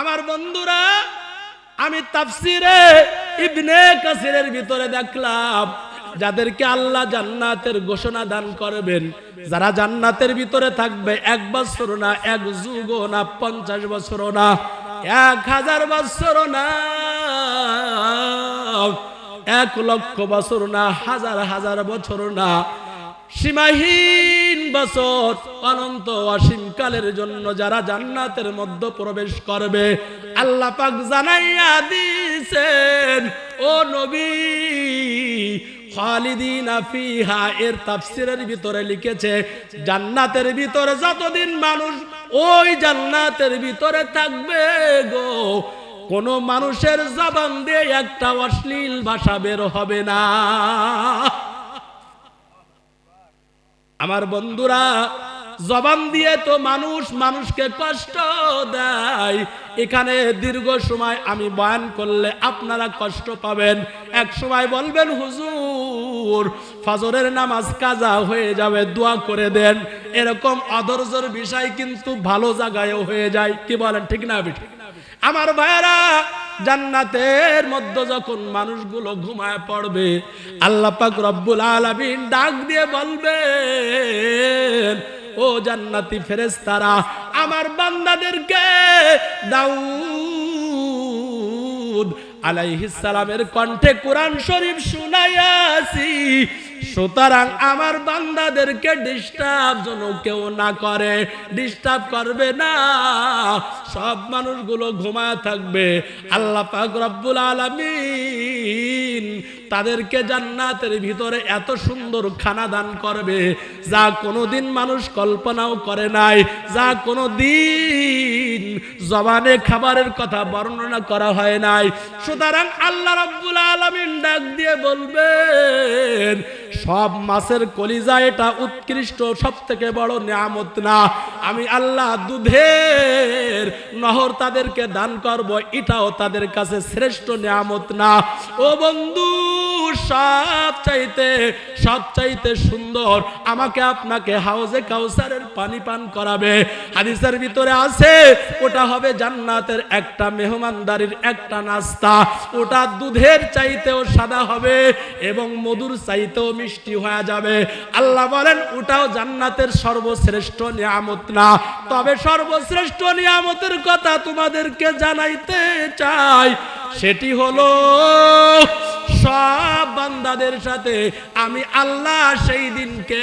আমার বন্ধুরা, আমি তাফসিরে ইবনে কাসিরের ভিতরে দেখলাম, যাদেরকে আল্লাহ জান্নাতের ঘোষণা দান করবেন, যারা জান্নাতের ভিতরে থাকবে, এক বছর না, এক যুগ না, পঞ্চাশ বছর না, এক হাজার বছর না, এক লক্ষ বছর না, হাজার হাজার বছর না। সীমাহীন বছর অনন্ত অসীম কালের জন্য যারা জান্নাতের মধ্যে প্রবেশ করবে, আল্লাহ পাক জানাইয়া দিছেন ও নবী, খালিদিনা ফিহা, এর তাফসিরের ভিতরে লিখেছে, জান্নাতের ভিতরে যতদিন মানুষ ওই জান্নাতের ভিতরে থাকবে গো, কোন মানুষের জবান দিয়ে একটা অশ্লীল ভাষা বের হবে না। আমার বন্ধুরা, জবান দিয়ে তো মানুষ মানুষকে কষ্ট দেয়। এখানে দীর্ঘ সময় আমি বয়ান করলে আপনারা কষ্ট পাবেন। এক সময় বলবেন, হুজুর, ফজরের নামাজ কাজা হয়ে যাবে, দোয়া করে দেন। এরকম অধৈর্যর বিষয় কিন্তু ভালো জায়গায়ও হয়ে যায়। কি বলেন, ঠিক না ঠিক আমার ভাইয়েরা জান্নাতের মধ্যে যখন মানুষগুলো ঘুমায় পড়বে, আল্লাহ পাক রব্বুল আলামিন ডাক দিয়ে বলবেন, ও জান্নাতি ফেরেশতারা, আমার বান্দাদেরকে দাউদ আলাইহিস সালামের কণ্ঠে কোরআন শরীফ শুনাইয়াছি। সুতরাং আমার বান্দাদেরকে ডিস্টার্ব যেন কেউ না করে। ডিস্টার্ব করবে না। সব মানুষগুলো ঘুমায় থাকবে। আল্লাহ পাক রব্বুল আলামিন তাদেরকে জান্নাতের ভিতরে এত সুন্দর খানা দান করবে, যা কোনোদিন মানুষ কল্পনাও করে নাই, যা কোনো দিন জবানে খাবারের কথা বর্ণনা করা হয় নাই। সুতরাং আল্লাহ রাব্বুল আলামিন ডাক দিয়ে বলবেন, সব মাছের কলিজা এটা উৎকৃষ্ট সব থেকে বড় নিয়ামত না। আমি আল্লাহ দুধের নহর তাদেরকে দান করব, এটাও তাদের কাছে শ্রেষ্ঠ নিয়ামত না। ও বন্ধু সব চাইতে সব চাইতে সুন্দর। আমাকে আপনাকে হাউজে কাউসারের পানি পান করাবে। হাদিসের ভিতরে আছে, ওটা হবে জান্নাতের একটা মেহমানদারির একটা নাস্তা। ওটা দুধের চাইতেও সাদা হবে এবং মধুর চাইতেও মিষ্টি হয়ে যাবে। আল্লাহ বলেন, ওটাও জান্নাতের সর্বশ্রেষ্ঠ নিয়ামত না। তবে সর্বশ্রেষ্ঠ নিয়ামতের কথা তোমাদেরকে জানাইতে চাই। সেটি হলো সব বান্দাদের সাথে আমি আল্লাহ সেই দিনকে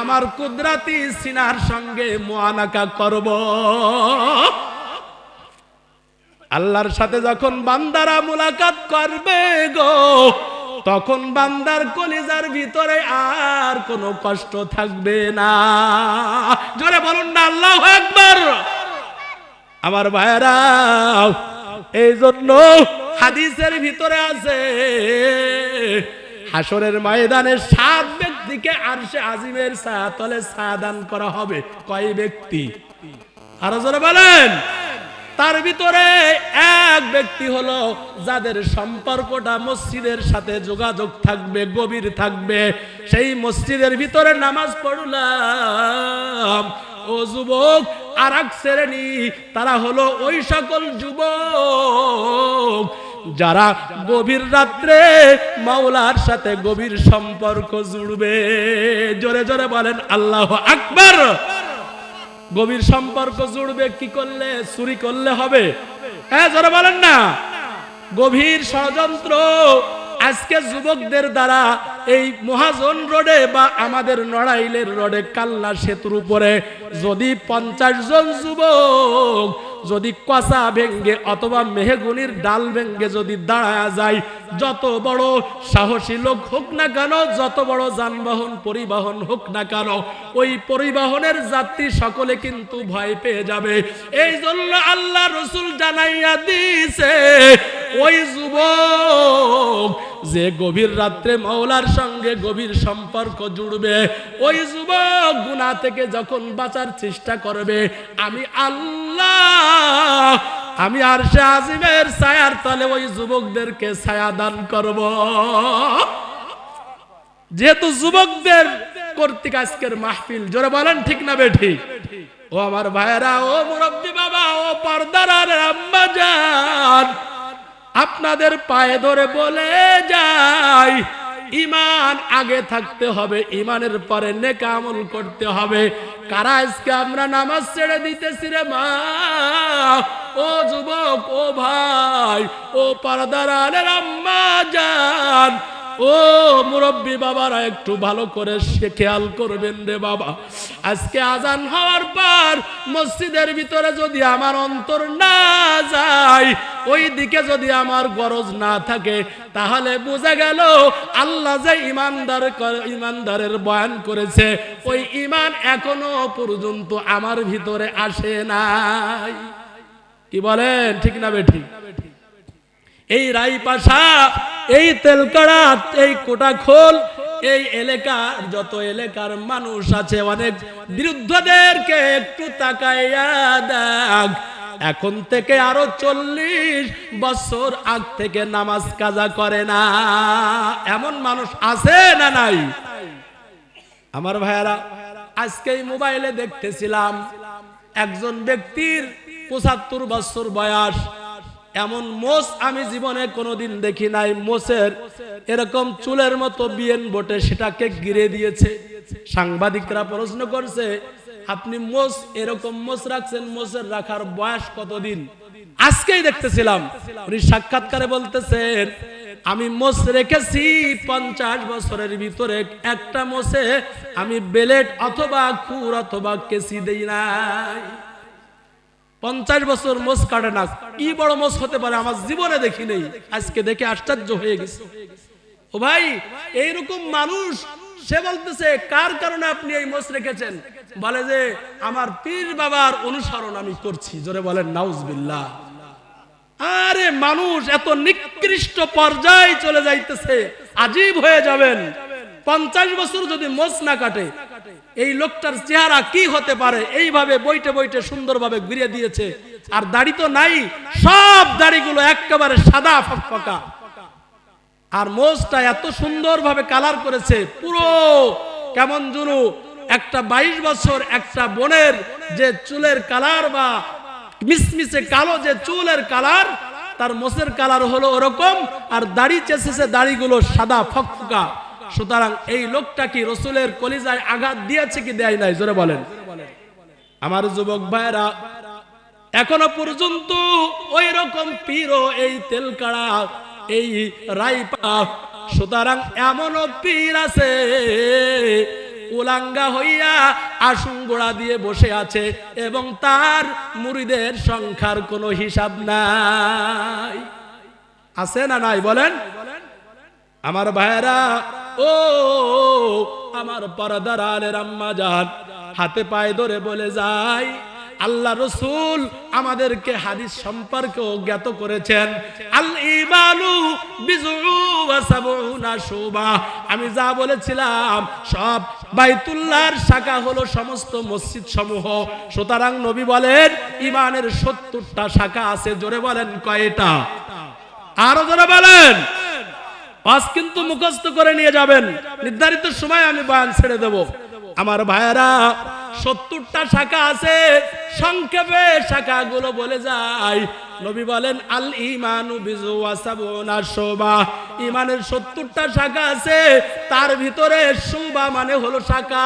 আমার কুদরাতি সিনার সঙ্গে মোয়ানাকা করব। আল্লাহর সাথে যখন বান্দারা মুলাকাত করবে গো, তখন বান্দার কলিজার ভিতরে আর কোনো কষ্ট থাকবে না। জোরে বলুন না, আল্লাহ একবার আমার ভাইয়েরা এই জন্য হাদিসের ভিতরে আছে হাসরের ময়দানে সাত ব্যক্তিকে আর সে আজিমের ছায়া তলে ছায়া করা হবে। কয় ব্যক্তি? আরও জোরে বলেন। তার ভিতরে এক ব্যক্তি হলো যাদের সম্পর্কটা মসজিদের সাথে যোগাযোগ থাকবে, গভীর থাকবে। সেই মসজিদের ভিতরে নামাজ পড়লাম ও যুবক আর এক শ্রেণি তারা হলো ওই সকল যুবক। যারা গভীর রাত্রে মাওলার সাথে গভীর সম্পর্ক জুড়বে। জোরে জোরে বলেন, আল্লাহ আকবর। গভীর সম্পর্ক জুড়বে, কি করলে? চুরি করলে হবে। হ্যাঁ জোরে বলেন না। গভীর ষড়যন্ত্র আজকে যুবকদের দ্বারা এই মহাজন রোডে বা আমাদের নড়াইলের রোডে কাল্লা সেতুর উপরে যদি পঞ্চাশ জন যুবক যদি কষা ভেঙ্গে অথবা মেহগুনির ডাল ভেঙ্গে যদি দাঁড়ায় যায়, যত বড় সাহসী লোক হোক না কেন, যত বড় যানবাহন পরিবহন হোক না কেন, ওই পরিবহনের যাত্রী সকলে কিন্তু ভয় পেয়ে যাবে। এই জন্য আল্লাহ রসুল জানাইয়া দিছে ওই যুবক যে গভীর রাত্রে মৌলার সঙ্গে গভীর সম্পর্ক জুড়বে। ওই যুবক গুণা থেকে যখন বাঁচার চেষ্টা করবে, আমি আল্লাহ, আমি আর আজিমের ছায়ার তলে ওই যুবকদেরকে ছায়া দান করব। যেহেতু যুবকদের কর্তৃক আজকের মাহফিল, জোরে বলেন ঠিক না বে ঠিক ও আমার ভাইরা ও মুরব্বী বাবা, ও পর্দার আম্মা যান আপনাদের পায়ে ধরে বলে যাই ইমান আগে থাকতে হবে, ইমানের পরে নেকা আমল করতে হবে। কারা আজকে আমরা নামাজ ছেড়ে দিতেছি রে মা? ও যুবক, ও ভাই, ও পর্দার আম্মা যান ও মুরব্বী বাবারা, একটু ভালো করে সে খেয়াল করবেন রে বাবা। আজকে আজান হওয়ার পর মসজিদের ভিতরে যদি আমার অন্তর না যায় ওই দিকে যদি আমার গরজ না থাকে, তাহলে বোঝা গেল আল্লাহ যে ইমানদার ইমানদারের বয়ান করেছে, ওই ইমান এখনও পর্যন্ত আমার ভিতরে আসে নাই। কি বলেন, ঠিক না বেঠিক এই রাইপাশা এই তেলকাড়া এই কোটাখোল এই এলাকার যত এলাকার মানুষ আছে অনেক বিরুদ্ধদেরকে একটু তাকাইয়া দেখ। এখন থেকে আরও চল্লিশ বছর আগ থেকে নামাজ কাজা করে না। এমন মানুষ আছে না নাই? আমার ভাইয়ারা আজকে মোবাইলে দেখতেছিলাম, একজন ব্যক্তির পঁচাত্তর বছর বয়স। এমন মোষ আমি জীবনে কোনোদিন দেখি নাই। মোষের এরকম চুলের মতো বিয়েন বটে, সেটাকে গিরে দিয়েছে। সাংবাদিকরা প্রশ্ন করছে, আপনি মোষ, এরকম মোষ রাখছেন, মোষের রাখার বয়স কতদিন? আজকেই দেখতেছিলাম, উনি সাক্ষাৎকারে বলতেছেন, আমি মোষ রেখেছি পঞ্চাশ বছরের ভিতরে, একটা মোষে আমি বেলেট অথবা খুর অথবা কেসি দেই নাই। পঞ্চাশ বছর মোষ কাটে না। কি বড় মোষ হতে পারে আমার জীবনে দেখি নেই। আজকে দেখে আশ্চর্য হয়ে গেছে। ও ভাই, এইরকম মানুষ, সে বলতেছে, কার কারণে আপনি এই মোষ রেখেছেন? বলে যে, আমার পীর বাবার অনুসরণ আমি করছি। জোরে বলেন, নাউজবিল্লাহ। আরে মানুষ, এত নিকৃষ্ট পর্যায়ে চলে যাইতেছে, আজীব হয়ে যাবেন। পঞ্চাশ বছর যদি মোষ না কাটে এই লোকটার চেহারা কি হতে পারে? এইভাবে বইটে বইটে সুন্দরভাবে ঘুরিয়ে দিয়েছে। আর দাড়ি তো নাই। সব দাড়িগুলো একেবারে সাদা ফকফকা। আর মোষটা এত সুন্দরভাবে কালার করেছে। পুরো কেমন জুনু একটা বাইশ বছর একটা বোনের যে চুলের কালার বা মিসমিসে কালো যে চুলের কালার, তার মোষের কালার হলো ওরকম। আর দাড়ি চেষেছে দাড়িগুলো সাদা ফকফকা। সুতরাং এই লোকটা কি রসুলের কলিজায় আঘাত দিয়েছে কি দেয় নাই? জোরে বলেন। আমার যুবক ভাইরা এখনও পর্যন্ত ওই রকম পীরও এই তেলকাড়া, এই রাইপা সুতরাং এমনও পীর আছে, উলাঙ্গা হইয়া আসুন গোড়া দিয়ে বসে আছে এবং তার মুড়িদের সংখ্যার কোনো হিসাব নাই। আছে না নাই? বলেন। আমার ভাইরা ও, আমার পরদার আলের আম্মা যান হাতে পায়ে ধরে বলে যায় আল্লাহ রসুল আমাদেরকে হাদিস সম্পর্কে জ্ঞাত করেছেন। আল শুবা। আমি যা বলেছিলাম, সব বাইতুল্লাহর শাখা হলো সমস্ত মসজিদ সমূহ সুতরাং নবী বলেন ইমানের সত্তরটা শাখা আছে, জোরে বলেন কয়টা? আরও জোরে বলেন। পাঁচ কিন্তু মুখস্থ করে নিয়ে যাবেন। নির্ধারিত সময় আমি বয়ান ছেড়ে দেব। আমার ভাইয়েরা, সত্তরটা শাখা আছে, সংক্ষেপে শাখা গুলো বলে যাই। নবী বলেন আল ইমানু শোভা ইমানের সত্তরটা শাখা আছে, তার ভিতরে শোভা মানে হলো শাখা।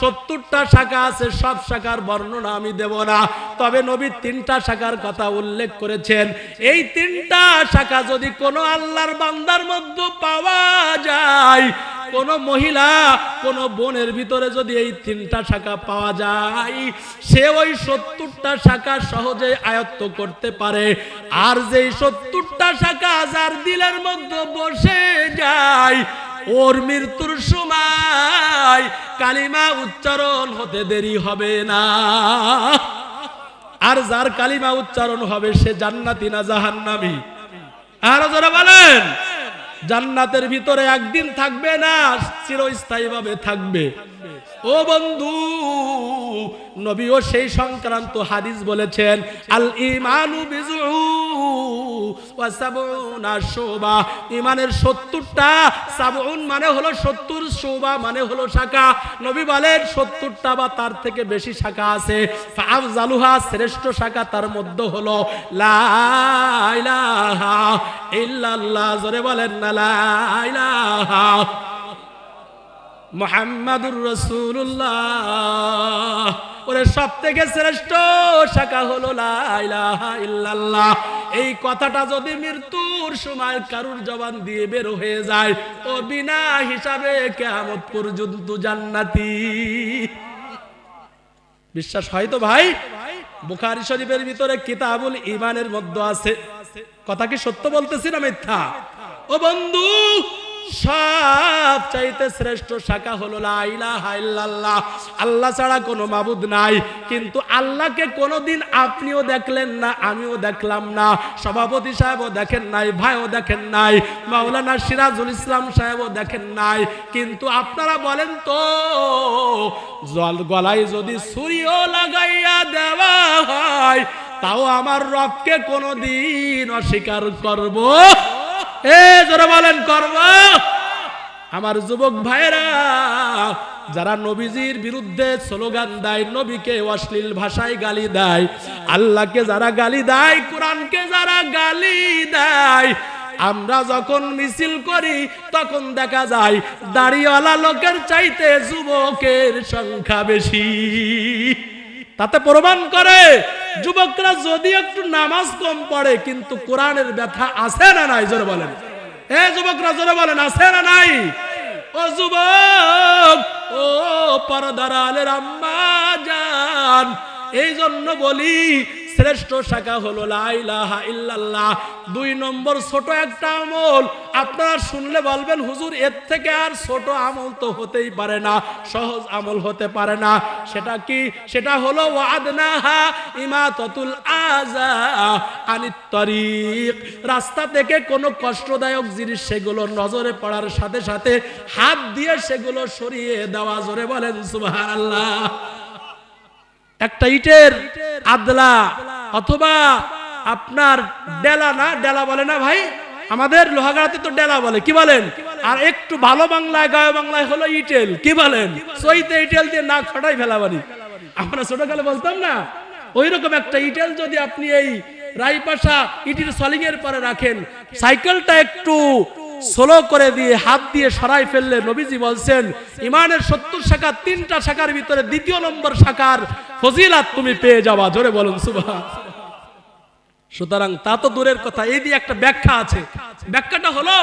সত্তরটা শাখা আছে, সব শাখার বর্ণনা আমি দেব না। তবে নবী তিনটা শাখার কথা উল্লেখ করেছেন। এই তিনটা শাখা যদি কোনো আল্লাহর বান্দার মধ্যে পাওয়া যায়, কোন মহিলা, কোন বোনের ভিতরে যদি এই তিনটা শাখা পাওয়া যায়, সে ওই সত্তরটা শাখা সহজে আয়ত্ত করতে পারে। আর যেই সত্তরটা শাখা যার দিলের মধ্যে বসে যায় ওর মৃত্যুর সময় কালিমা উচ্চারণ হতে দেরি হবে না। আর যার কালিমা উচ্চারণ হবে, সে জান্নাতি না জাহান্নামী। আর যারা বলেন, জান্নাতের ভিতরে একদিন থাকবে না চিরস্থায়ী ভাবে থাকবে। ও বন্ধু, নবীও সেই সংক্রান্ত হাদিস বলেছেন আল ইমানু বিজু শুবা। ইমানের 70টা সাবউন মানে হলো 70 শুবা মানে হলো শাখা। নবী বলেন 70টা বা তার থেকে বেশি শাখা আছে। ফাআফজালুহা শ্রেষ্ঠ শাখা তার মধ্যে হলো, লা ইলাহা ইল্লাল্লাহ। জোরে বলেন না, লা ইলাহা মোহাম্মদুর রসুল্লাহ ওরে সব থেকে শ্রেষ্ঠ শাখা হলো ইল্লাল্লাহ। এই কথাটা যদি মৃত্যুর সময় কারুর জবান দিয়ে বের হয়ে যায়, ও বিনা হিসাবে কেমন পর্যন্ত জান্নাতি। বিশ্বাস হয় তো ভাই? বুখারি শরীফের ভিতরে কিতাবুল ইমানের মধ্যে আছে। কথা কি সত্য বলতেছি না মিথ্যা? ও বন্ধু সব চাইতে শ্রেষ্ঠ শাখা হলো আল্লাহ ছাড়া কোনো মাবুদ নাই। কিন্তু আল্লাহকে কোনোদিন আপনিও দেখলেন না, আমিও দেখলাম না। সভাপতি সাহেবও দেখেন নাই, ভাইও দেখেন নাই, মাওলানা সিরাজুল ইসলাম সাহেবও দেখেন নাই। কিন্তু আপনারা বলেন তো, জল গলায় যদি ছুরিও লাগাইয়া দেওয়া হয়, তাও আমার রবকে কোনোদিন অস্বীকার করব এ যারা বলেন আমার যুবক ভাইরা যারা নবীজির বিরুদ্ধে স্লোগান দেয়, নবীকে অশ্লীল ভাষায় গালি দেয়, আল্লাহকে যারা গালি দেয়, কোরআনকে যারা গালি দেয়, আমরা যখন মিছিল করি, তখন দেখা যায়, দাড়িওয়ালা লোকের চাইতে যুবকের সংখ্যা বেশি। তাতে প্রমাণ করে যুবকরা যদি একটু নামাজ কম পড়ে, কিন্তু কোরআনের ব্যথা আছে না নাই? জোরে বলেন। এ যুবকরা, জোরে বলেন, আছে না নাই? ও যুবক, ও পরদার আলের আম্মা জান এই জন্য বলি শ্রেষ্ঠ শাখা হলো লা ইলাহা ইল্লাল্লাহ। দুই নম্বর ছোট একটা আমল। আপনারা শুনলে বলবেন, হুজুর, এর থেকে আর ছোট আমল তো হতেই পারে না, সহজ আমল হতে পারে না। সেটা কি? সেটা হলো, ওয়াদনাহা ইমাতাতুল আযা আনিত তরিক। রাস্তা থেকে কোনো কষ্টদায়ক জিনিস সেগুলো নজরে পড়ার সাথে সাথে হাত দিয়ে সেগুলো সরিয়ে দেওয়া। জোরে বলেন, সুবহানাল্লাহ। একটা ইটের আদলা অথবা আপনার ডেলা না, ডেলা বলে না ভাই? আমাদের লোহাগাড়াতে তো ডেলা বলে, কি বলেন? আর একটু ভালো বাংলায়, গায়ে বাংলায় হলো ইটেল, কি বলেন? সইতে ইটেল দিয়ে নাক ফাটাই ফেলাবানি। আমরা ছোটকালে বলতাম না ওই রকম একটা ইটেল যদি আপনি এই রাইপাশা ইটির সলিং এর পরে রাখেন, সাইকেলটা একটু স্লো করে দিয়ে, হাত দিয়ে সরাই ফেললে নবীজি বলছেন, ইমানের সত্তর শাখা, তিনটা শাখার ভিতরে দ্বিতীয় নম্বর শাখার ফজিলাত তুমি পেয়ে যাবা। জোরে বলুন সুবাহ সুতরাং তা তো দূরের কথা, এই দিয়ে একটা ব্যাখ্যা আছে। ব্যাখ্যাটা হলো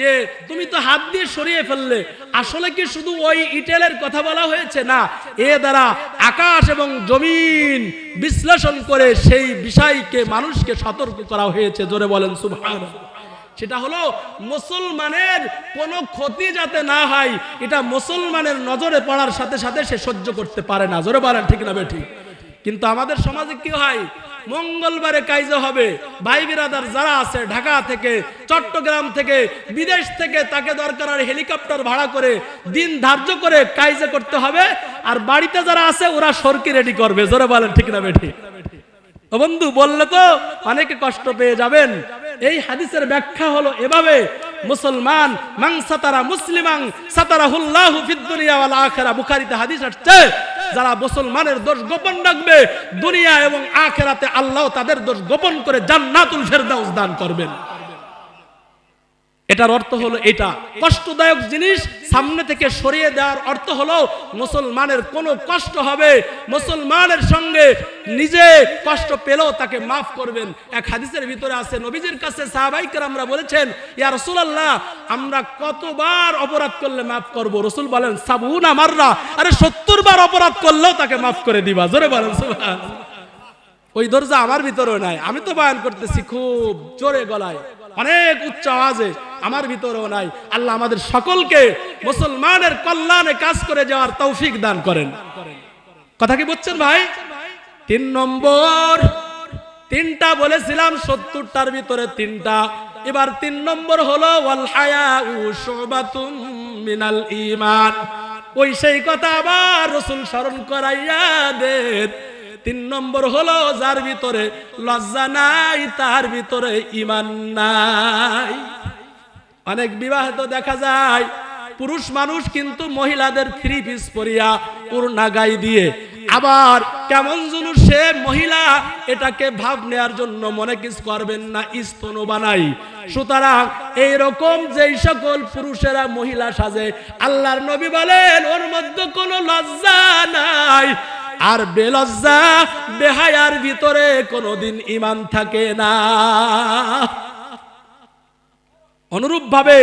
যে, তুমি তো হাত দিয়ে সরিয়ে ফেললে, আসলে কি শুধু ওই ইটেলের কথা বলা হয়েছে? না, এ দ্বারা আকাশ এবং জমিন বিশ্লেষণ করে সেই বিষয়কে মানুষকে সতর্ক করা হয়েছে। জোরে বলেন সুবহান সেটা হলো মুসলমানের কোনো ক্ষতি যাতে না হয়, এটা মুসলমানের নজরে পড়ার সাথে সাথে সে সহ্য করতে পারে না। জোরে বলেন, ঠিক না বেঠিক কিন্তু আমাদের সমাজে কি হয়? মঙ্গলবারে কাইজে হবে, ভাই বিরাদার যারা আছে ঢাকা থেকে, চট্টগ্রাম থেকে, বিদেশ থেকে তাকে দরকার আর হেলিকপ্টার ভাড়া করে দিন ধার্য করে কাইজে করতে হবে, আর বাড়িতে যারা আছে ওরা সরকি রেডি করবে। জোরে বলেন, ঠিক না বেঠিক ও বন্ধু, বললে তো অনেকে কষ্ট পেয়ে যাবেন। এই হাদিসের ব্যাখ্যা হলো এভাবে, মুসলমান মাং সাতারা মুসলিমাং সাতারা হুল্লাহ ফিদ দুনিয়া আখিরা। বুখারীতে হাদিস আসছে, যারা মুসলমানের দোষ গোপন রাখবে, দুনিয়া এবং আখেরাতে আল্লাহ তাদের দোষ গোপন করে জান্নাতুল ফেরদাউস দান করবেন। এটার অর্থ হলো এটা। কষ্টদায়ক জিনিস সামনে থেকে সরিয়ে দেওয়ার অর্থ হলো মুসলমানের কোনো কষ্ট হবে, মুসলমানের সঙ্গে নিজে কষ্ট পেলেও তাকে মাফ করবেন। এক হাদিসের ভিতরে আছে, নবীজির কাছে সাহাবাইকার আমরা বলেছেন, ইয়া রসুলাল্লাহ, আমরা কতবার অপরাধ করলে মাফ করব? রসুল বলেন, সাবুনা মাররা। আরে সত্তর বার অপরাধ করলেও তাকে মাফ করে দিবা। জোরে বলেন সুবহান ওই দরজা আমার ভিতরেও নাই। আমি তো বয়ান করতেছি খুব জোরে গলায়। অনেক উচ্চ আওয়াজে আমার ভিতরেও নাই। আল্লাহ আমাদের সকলকে মুসলমানের কল্যাণে কাজ করে যাওয়ার তৌফিক দান করেন। কথা কি বুঝছেন ভাই? তিন নম্বর, তিনটা বলেছিলাম, সত্তরটার ভিতরে তিনটা। এবার তিন নম্বর হলো মিনাল ঈমান। ওই সেই কথা আবার রসুল স্মরণ করাইয়া দেন। তিন নম্বর হলো, যার ভিতরে লজ্জা নাই, তার ভিতরে ইমান নাই। অনেক বিবাহিত দেখা যায়, পুরুষ মানুষ কিন্তু মহিলাদের থ্রি পিস পরিয়া উড়না গাই দিয়ে। আবার কেমন যেন সে মহিলা এটাকে ভাব নেয়ার জন্য মনে কিছু করবেন না স্তন বানাই। সুতরাং এইরকম যেই সকল পুরুষেরা মহিলা সাজে, আল্লাহর নবী বলেন, ওর মধ্যে কোনো লজ্জা নাই। আর বেলজ্জা বেহায়ার ভিতরে কোনোদিন ইমান থাকে না। অনুরূপ ভাবে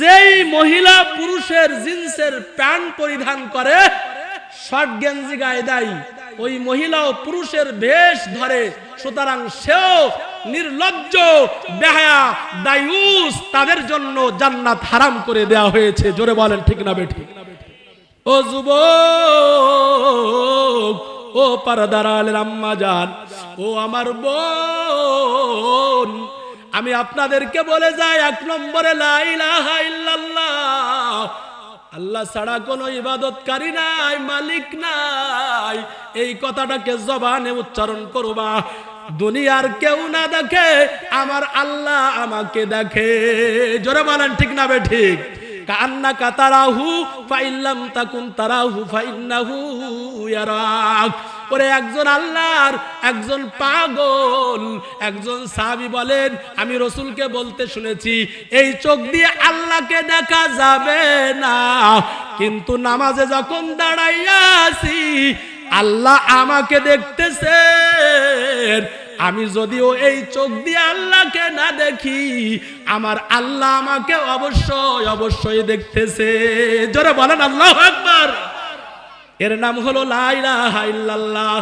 যেই মহিলা পুরুষের জিন্সের প্যান্ট পরিধান করে, শর্ট গেঞ্জি গায়ে দেয়, ওই মহিলাও পুরুষের বেশ ধরে, সুতরাং সেও নির্লজ্জ, বেহায়া, দায়ুস, তাদের জন্য জান্নাত হারাম করে দেওয়া হয়েছে। জোরে বলেন, ঠিক না বেঠি ও যুবক, ও পারদারালের আম্মা যান ও আমার বোন, আমি আপনাদেরকে বলে যাই এক নম্বরে আল্লাহ ছাড়া কোনো ইবাদতকারী নাই, মালিক নাই। এই কথাটাকে জবানে উচ্চারণ করবা। দুনিয়ার কেউ না দেখে, আমার আল্লাহ আমাকে দেখে। জোরে বলেন, ঠিক না বে ঠিক? কান্না কাতারাহু ফাইল্লাম তাকুন তারাহু ফাইন্নাহু ইয়ারাক। ওরে একজন আল্লাহর, একজন পাগল, একজন সাহাবী বলেন, আমি রসুলকে বলতে শুনেছি, এই চোখ দিয়ে আল্লাহকে দেখা যাবে না। কিন্তু নামাজে যখন দাঁড়াইয়া আছি, আল্লাহ আমাকে দেখতেছেন। আমি যদিও এই চোখ দিয়ে আল্লাহকে না দেখি, আমার আল্লাহ আমাকে অবশ্যই অবশ্যই দেখতেছে। জোরে বলেন আল্লাহ একবার এর নাম হলো লাইলা ইল্লাল্লাহ।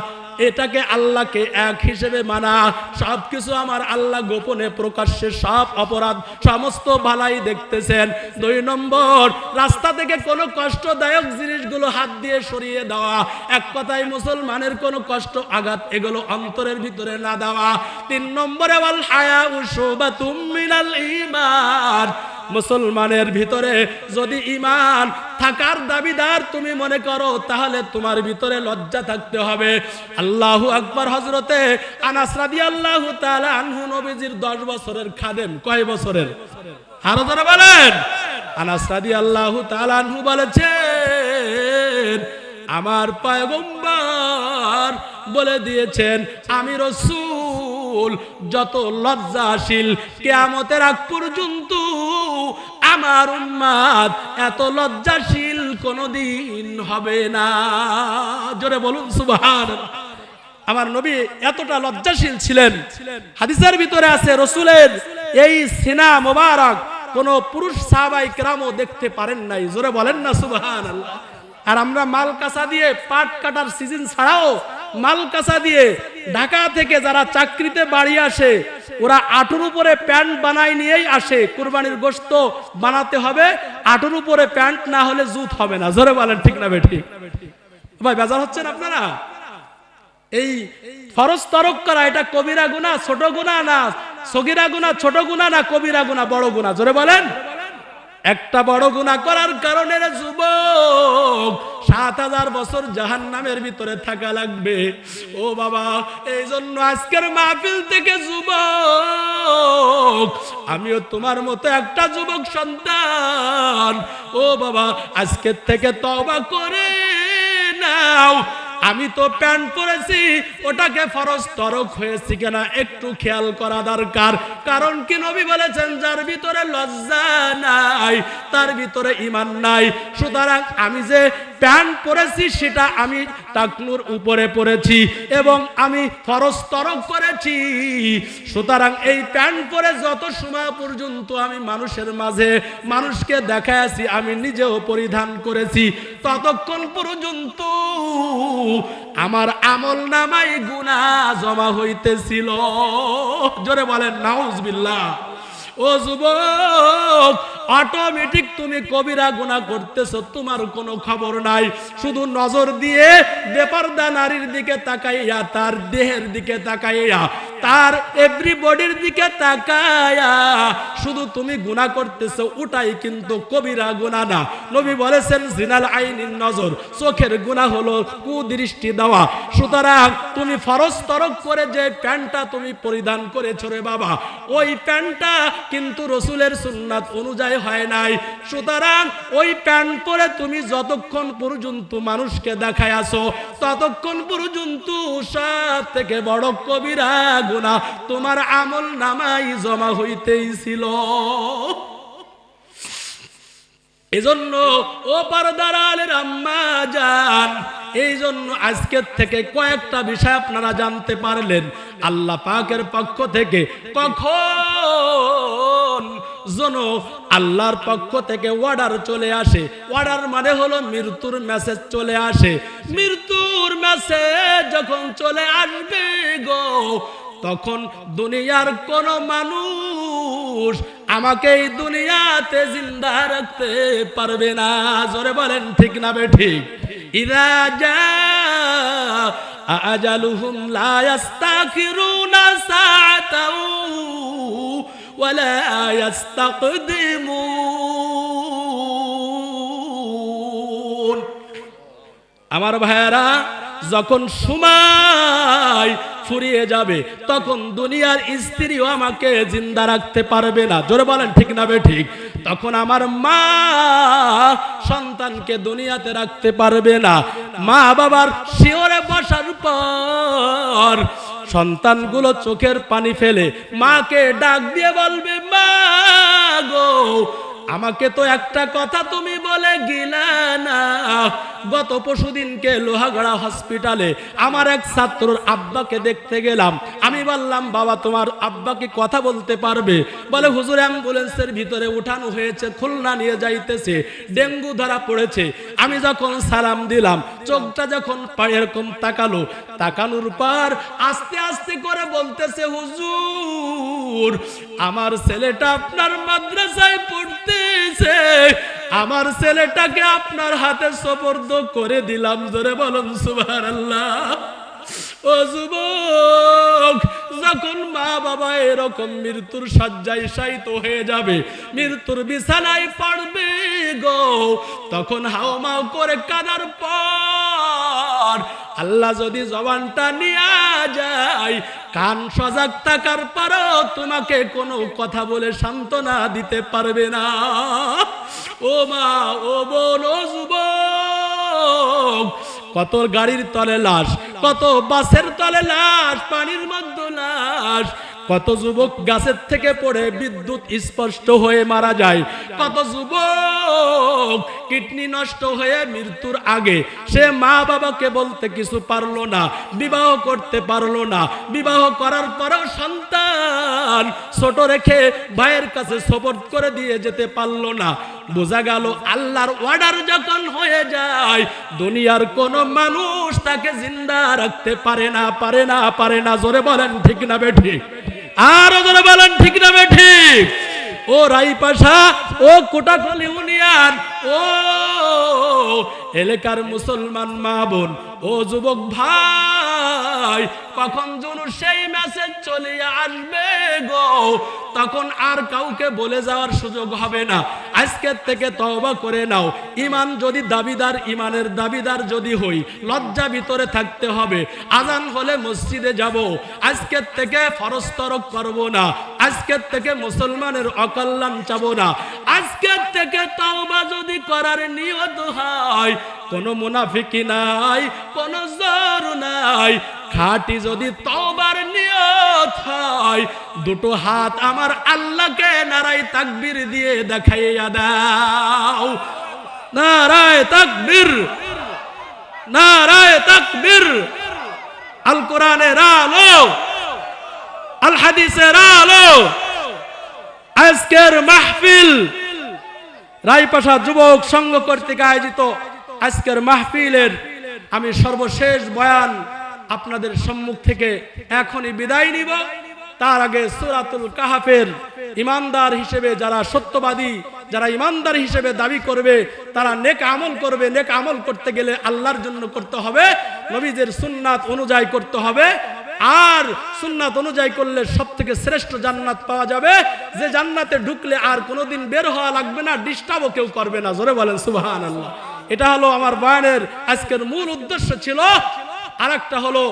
এটাকে আল্লাহকে এক হিসেবে মানা। সব কিছু আমার আল্লাহ গোপনে প্রকাশ্যে সব অপরাধ সমস্ত ভালাই দেখতেছেন। দুই নম্বর, রাস্তা থেকে কোনো কষ্টদায়ক জিনিসগুলো হাত দিয়ে সরিয়ে দেওয়া। এক কথায় মুসলমানের কোনো কষ্ট, আঘাত এগুলো অন্তরের ভিতরে না দেওয়া। তিন নম্বরে বল হায়া উসবা মিনাল ইমান মুসলমানের ভিতরে যদি ইমান থাকার দাবিদার তুমি মনে করো, তাহলে তোমার ভিতরে লজ্জা থাকতে হবে। আল্লাহ আকবর হজরতে আনাস রাদি আল্লাহ আনহু নবীজির দশ বছরের খাদেম। কয় বছরের? আরও যারা বলেন। আনাস রাদি আল্লাহ আনহু বলেছেন, আমার পয়গম্বর বলে দিয়েছেন, আমি রসুল, যত লজ্জাশীল কেয়ামতের আগ পর্যন্ত আমার উম্মাদ, এত লজ্জাশীল কোনোদিন হবে না। জোরে বলুন সুবহান আমার নবী এতটা লজ্জাশীল ছিলেন। হাদিসের ভিতরে আছে, রসুলের এই সিনা মোবারক কোন পুরুষ সাহাবাই কেরামও দেখতে পারেন নাই। জোরে বলেন না সুবহান আর আমরা মাল কাঁচা দিয়ে পাট কাটার সিজন ছাড়াও মাল কাঁচা দিয়ে ঢাকা থেকে যারা চাকরিতে বাড়ি আসে, ওরা আটুর উপরে প্যান্ট বানাই নিয়েই আসে। কুরবানির গোস্ত বানাতে হবে আটুর উপরে প্যান্ট না হলে জুত হবে না। জোরে বলেন, ঠিক না বেঠিক? ভাই, বেজার হচ্ছেন আপনারা? এই ফরজ তরক করা, এটা কবিরা গুণা ছোট গুণা না, সগিরা গুণা ছোট গুণা না কবিরা গুণা বড় গুণা জোরে বলেন। একটা বড় গুণা করার কারণে যুবক, সাত হাজার বছর জাহান নামের ভিতরে থাকা লাগবে। ও বাবা এই জন্য আজকের মাহফিল থেকে যুবক, আমিও তোমার মতো একটা যুবক সন্তান। ও বাবা, আজকের থেকে তবা করে নাও। আমি তো প্যান্ট পরেছি, ওটাকে ফরজ তরক হয়েছি কিনা একটু খেয়াল করা দরকার। কারণ কি নবী বলেছেন, যার ভিতরে লজ্জা নাই, তার ভিতরে ইমান নাই। সুতরাং আমি যে প্যান্ট পরেছি, সেটা আমি টাকনুর উপরে পরেছি এবং আমি ফরজ তরক করেছি। সুতরাং এই প্যান্ট পরে যত সময় পর্যন্ত আমি মানুষের মাঝে মানুষকে দেখাইছি আমি নিজেও পরিধান করেছি। ততক্ষণ পর্যন্ত আমার আমল নামাই গুণা জমা হইতেছিল। জোরে বলেন নাউজ বিল্লা ও যুবক অটোমেটিক তুমি কবিরা গুণা করতেছো, তোমার কোনো খবর নাই। শুধু নজর দিয়ে বেপারদা নারীর দিকে তাকাইয়া, তার দেহের দিকে তাকাইয়া তার এভরি বডির দিকে তাকায়া, শুধু তুমি গুনাহ করতেছো, ওটাই কিন্তু কবিরা গুনাহ না। নবী বলেছেন, জিনাল আইনিন নজর চোখের গুনাহ হলো কুদৃষ্টি দেওয়া। সুতরাং তুমি ফরজ তরক করে যে প্যান্টটা তুমি পরিধান করেছ রে বাবা, ওই প্যান্টটা কিন্তু রসুলের সুন্নাত অনুযায়ী হয় নাই। সুতরাং ওই প্যান্ট পরে তুমি যতক্ষণ পর্যন্ত মানুষকে দেখায় আসো ততক্ষণ পর্যন্ত সব থেকে বড় কবিরা গুণা তোমার আমল নামাই জমা হইতেই ছিল। এজন্য ও পর্দারালের আম্মা যান এই জন্য আজকের থেকে কয়েকটা বিষয় আপনারা জানতে পারলেন। আল্লাহ পাকের পক্ষ থেকে কখন যেন আল্লাহর পক্ষ থেকে অর্ডার চলে আসে। অর্ডার মানে হলো মৃত্যুর মেসেজ চলে আসে। মৃত্যুর মেসেজ যখন চলে আসবে গো তখন দুনিয়ার কোন মানুষ আমাকে এই দুনিয়াতে জিন্দা রাখতে পারবে না। জোরে বলেন, ঠিক না বে ঠিক? ইদা যা আজালুহুম লা ইস্তাখিরুনা সাআতাও ওয়ালা ইস্তাকদিমুন আমার ভাইয়ারা, যখন সময় ফুরিয়ে যাবে, তখন দুনিয়ার স্ত্রীও আমাকে জিন্দা রাখতে পারবে না। জোরে বলেন, ঠিক না বে ঠিক? তখন আমার মা সন্তানকে দুনিয়াতে রাখতে পারবে না। মা বাবার শিওরে বসার পর সন্তানগুলো চোখের পানি ফেলে মাকে ডাক দিয়ে বলবে, মা গো আমাকে তো একটা কথা তুমি বলে গিলা না। গত পরশুদিনকে লোহাগড়া হসপিটালে আমার এক ছাত্রর আব্বাকে দেখতে গেলাম। আমি বললাম, বাবা, তোমার আব্বাকে কথা বলতে পারবে? বলে, হুজুর, অ্যাম্বুলেন্সের ভিতরে উঠানো হয়েছে, খুলনা নিয়ে যাইতেছে, ডেঙ্গু ধরা পড়েছে। আমি যখন সালাম দিলাম, চোখটা যখন এরকম তাকালো, তাকানোর পর আস্তে আস্তে করে বলতেছে, হুজুর, আমার ছেলেটা আপনার মাদ্রাসায় পড়তেছে আমার ছেলেটাকে আপনার হাতে সোপর্দ করে দিলাম জোরে বলুন সুবহানাল্লাহ। ও যুবক, যখন মা বাবা এরকম মৃত্যুর শয্যায় শায়িত হয়ে যাবে, মৃত্যুর বিছানায় পড়বে গো, তখন হাওমাও করে কাদার পর আল্লাহ যদি জবানটা নিয়ে যায়, কান সজাগ থাকার পরও তোমাকে কোনো কথা বলে সান্ত্বনা দিতে পারবে না। ও মা, ও বোন, ও যুবক, কত গাড়ির তলে লাশ কত বাসের তলে লাশ পানির মধ্যে লাশ কত যুবক গাছের থেকে পড়ে বিদ্যুৎ স্পষ্ট হয়ে মারা যায়। কত যুবক কিডনি নষ্ট হয়ে মৃত্যুর আগে সে মা বাবাকে বলতে কিছু পারল না, বিবাহ করতে পারল না। বিবাহ করার পরেও সন্তান ছোট রেখে ভাইয়ের কাছে সপোর্ট করে দিয়ে যেতে পারল না। বোঝা গেল আল্লাহর অর্ডার যখন হয়ে যায়, দুনিয়ার কোন মানুষ তাকে জিন্দা রাখতে পারে না পারে না পারে না। জোরে বলেন, ঠিক না বেঠিক আরও ওদের বলেন ঠিক না ঠিক। ও রাইপাশা ও কোটাখালী ইউনিয়ন ও এলাকার মুসলমান মা বোন, ও যুবক ভাই, কখন যেন সেই মেসেজ চলে আসবে গো? তখন আর কাউকে বলে যাওয়ার সুযোগ হবে না। আজকের থেকে তওবা করে নাও। ইমান যদি দাবিদার ইমানের দাবিদার যদি হই, লজ্জা ভিতরে থাকতে হবে। আজান হলে মসজিদে যাব। আজকের থেকে ফরজ তরক করব না। আজকের থেকে মুসলমানের অকল্যাণ চাব না। আজকের থেকে তওবা যদি করার নিয়ত হয় কোনো মুনাফিকি নাই, কোনো জোর নাই। খাটি যদি তওবার নিয়ত হয়, দুটো হাত আমার আল্লাহকে নারাই তাকবীর দিয়ে দেখাইয়া দাও। নারায় তাকবীর নারায় তাকবীর। আল কোরআনের আলো, আল হাদিসের আলো। আজকের মাহফিল, রায়পাশা যুবক সংঘ কর্তৃক আয়োজিত আজকের মাহফিলের আমি সর্বশেষ বয়ান আপনাদের সম্মুখ থেকে এখনই বিদায় নিব। তার আগে সুরাতুল কাহাফের ইমানদার হিসেবে যারা সত্যবাদী, যারা ইমানদার হিসেবে দাবি করবে, তারা নেক আমল করবে। নেক আমল করতে গেলে আল্লাহর জন্য করতে হবে, নবীজের সুন্নাত অনুযায়ী করতে হবে। আর সুন্নাত অনুযায়ী করলে সব থেকে শ্রেষ্ঠ জান্নাত পাওয়া যাবে। যে জান্নাতে ঢুকলে আর কোনোদিন বের হওয়া লাগবে না, ডিস্টার্বও কেউ করবে না। জোরে বলেন সুবাহান আল্লাহ এটা হলো আমার বয়ানের আজকের মূল উদ্দেশ্য ছিল। আর একটা হলো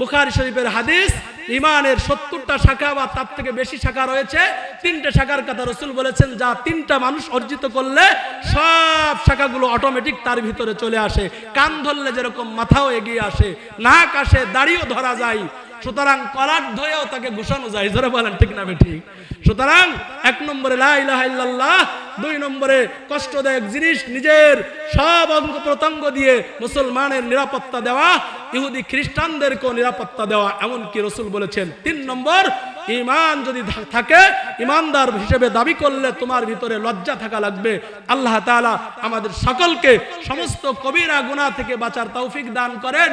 বুখারি শরীফের হাদিস ইমানের সত্তরটা শাখা বা তার থেকে বেশি শাখা রয়েছে। তিনটে শাখার কথা রসুল বলেছেন, যা তিনটা মানুষ অর্জিত করলে সব শাখাগুলো অটোমেটিক তার ভিতরে চলে আসে। কান ধরলে যেরকম মাথাও এগিয়ে আসে, নাক আসে, দাড়িও ধরা যায়। সুতরাং কলার ধয়েও তাকে ঘুষানো যায়। ধরে বলেন, ঠিক না ঠিক সুতরাং এক নম্বরে লা ইলাহা ইল্লাল্লাহ, দুই নম্বরে কষ্টদায়ক জিনিস, নিজের সব অঙ্গ প্রত্যঙ্গ দিয়ে মুসলমানের নিরাপত্তা দেওয়া, ইহুদি খ্রিস্টানদেরকেও নিরাপত্তা দেওয়া, এমনকি রসুল বলেছেন। তিন নম্বর ইমান যদি থাকে ইমানদার হিসেবে দাবি করলে তোমার ভিতরে লজ্জা থাকা লাগবে। আল্লাহ তাআলা আমাদের সকলকে সমস্ত কবিরা, গুনাহ থেকে বাঁচার তৌফিক দান করেন।